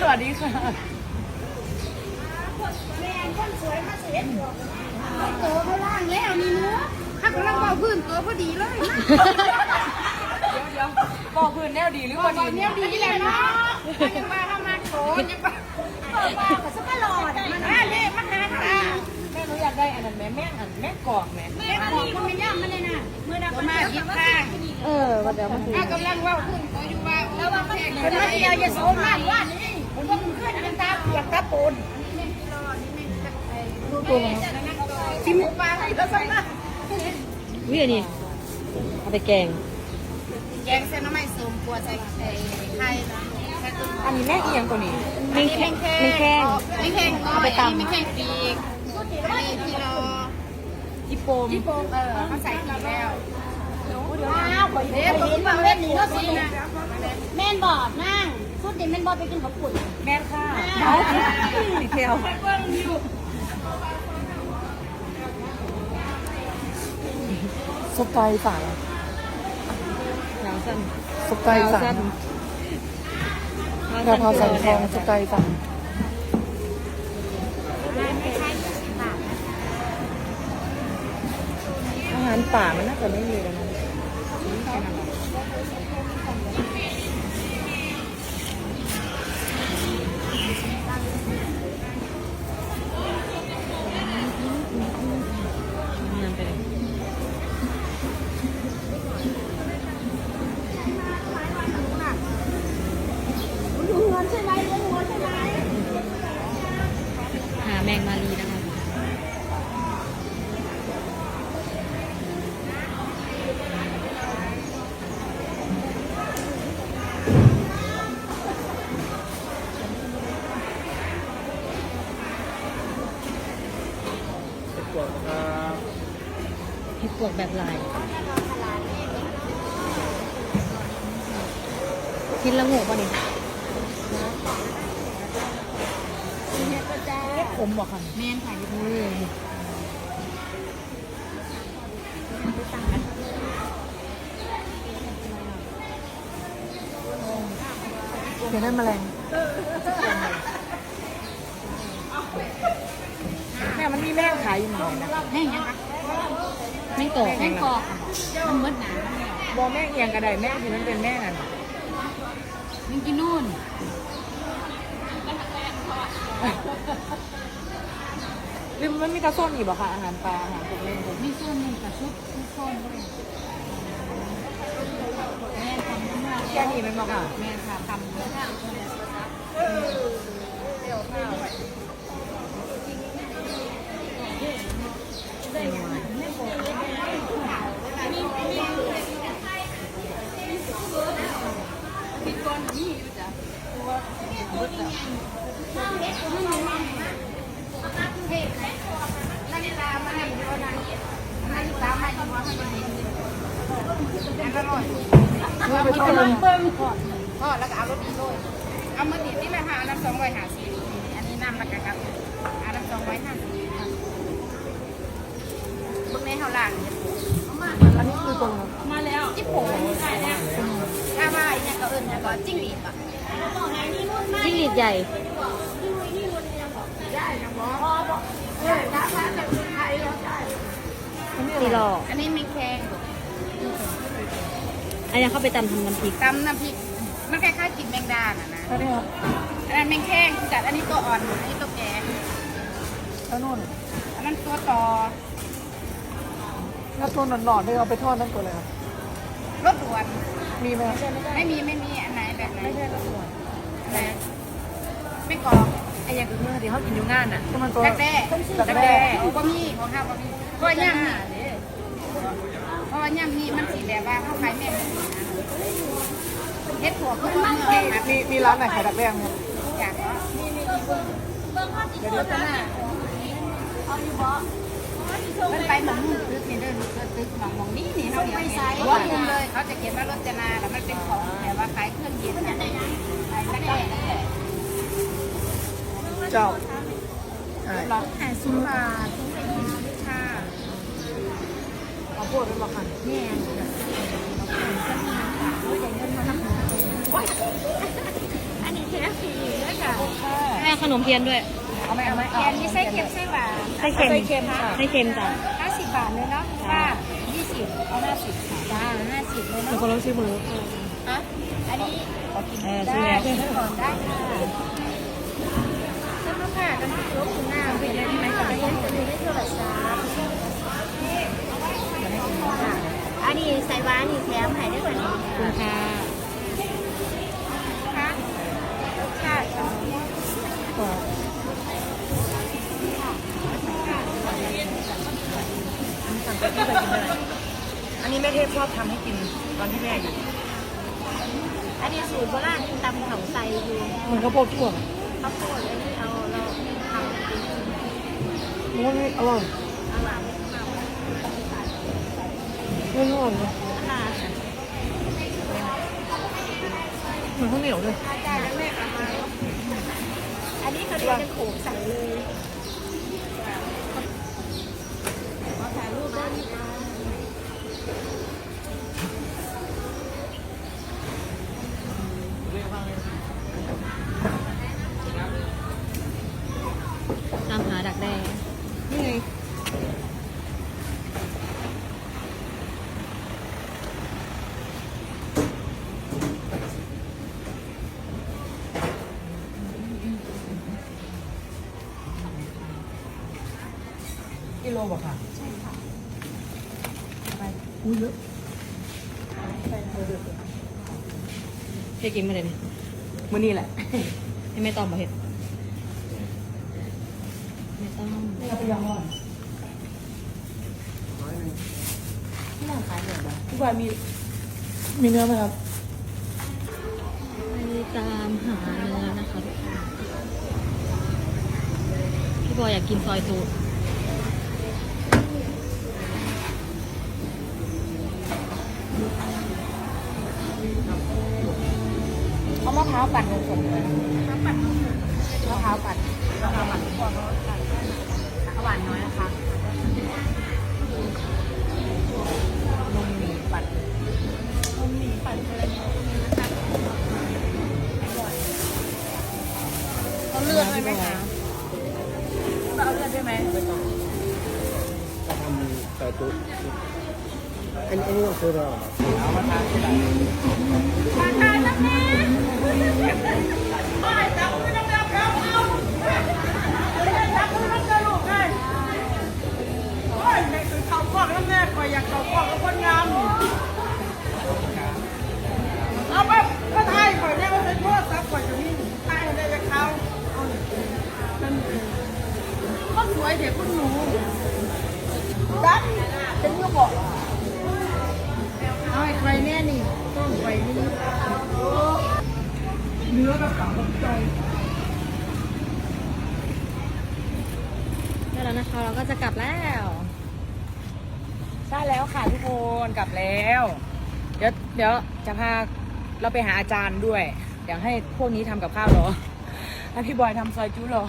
สวัสดีค่ะแม่คนสวยมาเสียโตเขาล่างแล้วนี่เนื้อถ้ากำลังเบาพื้นตัวพอดีเลยนะเดี๋ยวบอกพื้นแนวดีหรือว่าดี เนี่ยดีแหละเนาะยังมาทำมาโตยังมาบ้าก็สมาหลอดมันอะเล่มาหาค่ะแม่หนูอยากได้อันนั้นแม่แม่งอันแม่กอกแม่แม่ก็มีคนไม่ย่ำมันเลยนะเมื่อดาวมายิบข้างเออวันเดียวมันถ้ากำลังว่าพื้นตัวอยู่ว่าแล้วว่ามันเป็นมาเดียวจะโซมากว่านี่ผ มว่ามันขึ้นกันตาเปียกตาปูนตัวมันที่หมูปลาอะไรก็สั่งนะวิอันนี้เอาไปแกง แกงเส้นน้ำมันส้มกัวใส่ไข่ไข่นะใส่ตุ้มอันนี้แม่เอียงตัวนี้ไม่แข็งไม่แข้งไม่แข็งก็เอาไปตำไม่แข็งปีกอันนี้ที่เราจิโปมที่โปเออเขาใส่ปีแล้ว อ้าวเผมฟังเล่นนี่ก็สิแม่นบอดนั่งพูดดิแม่นบอดไปกินข้าวปุ่นแม่ค่ะเอาดีเทลสไตล์สั่งหนาวสั้นสไตล์สั่งกะเพราสันทองสไตล์สั่งอาหารป่ามันน่าจะไม่มีแล้วนะ ดปวกแบบลายกินละโงูป่ะนี่ผมบอกค่ะแม่นค่ะอยู่อุ้ยเดี๋ยวได้แมลงแม่มันมีแม่ขายอยู่ไหนนะแม่งยังคะ แม่งกอกแม่งกอกมันมืดหนาบอแม่เอียงกระไดแม่ที่มันเป็นแม่นั่นมันกินนู่นหรือมันมีกระส้นอีกบ่คะอาหารปลาอาหารพวกเล่นพวกมีส่วนหนึ่งกับชุดทุกคนด้วยแม่ทำทั้งหมดแค่นี้มันบอกค่ะแม่ค่ะทำแล้วนาฬิกามาให้ดูนะนาฬิกามาให้ดูว่ามันเป็นอันอร่อย เมื่อไปทอด เบิ้ง ก่อนทอแล้วก็เอารสดีด้วยเอามาดิที่ละห้าน้ำสองร้อยห้าสิบอันนี้น้ำละกันครับอันน้ำสองร้อยห้าสิบพวกนี้เขาล่างเนี่ยอันนี้คือตรงมาแล้วจิ๊บโผล่ใช่แล้วถ้าว่าเนี่ยก็เอิญเนี่ยก็จิ้งหรีดอะ จิ้งหรีดใหญ่ตีหลอกอันนี้มีแข้งอันนี้เข้าไปตำทำน้ำพริกตำน้ำพริก มันคล้ายๆกินแมงดาน่ะนะแล้วเนี่ยอันนั้นแมงแข้งจัดอันนี้ตัวอ่อน อันนี้ตัวแก่แล้วนู่นอันนั้นตัวต่อแล้วตัวหนอนๆที่เอาไปทอดนั่นตัวอะไรครับรถด่วน มีไหมไม่มีไม่มีอันไหน แบบไหนไม่ใช่ละส่วนอันไหนไม่กรอกไอ้ยังคือเมื่อที่เขากินอยู่งานน่ะที่มันตัวดักแด้ดัดักกแด้แด้ของก็มีของข้าวก็มีเพราะว่าย่ำนี่เพราะว่าย่ำนี่มันสีแบบว่าข้าวไข่แม่มันสีนะเฮ็ดถั่วก็มันแกงนะมีมีร้านไหนขายดักแด้ไหมครับอยากเนาะเดี๋ยวเดี๋ยว มันไปหมองมุมตึกนี่เดินตึกหมองมองนี่นี่เขาเดียวเห็นหัวมุมเลยเขาจะเขียนว่ารจนาแต่มันเป็นของแต่ว่าขายเครื่องเย็นนะขายดักแด้เจ้าใช่หลอกหาซุปาค่ะเอาพวกเป็นบอกค่ะเนี่ยอันนี้แค่ฟรีแล้วก็นมเทียนด้วย เอาไหมเอาไหมแกนนี่ไส้เค็มไส้หวานไส้เค็มไส้เค็มค่ะไส้เค็มจ้ะห้าสิบบาทเลยเนาะว่ายี่สิบเอาห้าสิบจ้าห้าสิบเลยเดี๋ยวเนาะคนเราชิมมือฮะอันนี้เออได้ใช่ไหมเชิญก่อนได้ค่ะแล้วมาผ่ากันที่รถคุณหน้าไปเลยไหมคะไปยังจะดูได้เท่าไหร่จ้าอันนี้ใส่หวานนี่แถมให้ได้กว่านี้ คุณค่ะ ค่ะค่ะค่ะ อันนี้แม่เทพชอบทำให้กินตอนที่แม่อยู่อันนี้สูตรโบราณตำเขาใส่อยู่เหมือนข้าวโพดทั่วข้าวโพดอันนี้เอาเราทำเป็นมันไม่อร่อยอาหารไม่อร่อยเลยค่ะเหมือนข้าวเหนียวเลย อาจารย์แล้วแม่เอามาอันนี้เขาเรียกเป็นโขงใส่เลยขอถ่ายรูปได้ไหมคะ ตามหาดักแด้นี่ไงกิโลบอกค่ะใช่ค่ะ อุ้ยเยอะไปเยอะเฮ็ดกินมาเลยนี่มื่อนี้แหละให้ไม่ต้องมาเฮ็ดไม่ต้องนี่เราไปยองก่อนที่ร้านขายเหนือบ้างพี่บอยมีมีเนื้อไหมครับไปตามหาเนื้อนะคะทุกคนพี่บอยอยากกินซอยตู เอามะพร้าวปั่นนมสดเลยมะพร้าวปั่นมะพร้าวปั่นมะพร้าวปั่นหวานน้อยนะคะนมหมี่ปั่นนมหมี่ปั่นเลยเอาเลือดไหมคะเอาเลือดได้ไหมจะทำใส่ตุ๊ก อันนี้ต้องซื้อแล้วเอามาทานที่ไหนเขากล้องแล้วแม่คอยอยากเขากล้องแล้วคนงามเอาไปก็ไทยก่อนเนี่ยมันเป็นโทษซับก่อนจะมีไทยได้จากเขาก็สวยเด็กคุณหนูดักเป็นยูบอก อาไอ้ใครแน่นี่ต้องไปนี่เนื้อกับกับใจได้แล้วนะคะเราก็จะกลับแล้ว ใช่แล้วค่ะทุกคนกลับแล้ว เดี๋ยวเดี๋ยวจะพาเราไปหาอาจารย์ด้วย เดี๋ยวให้พวกนี้ทำกับข้าวรอให้พี่บอยทำซอยจุ๊รอ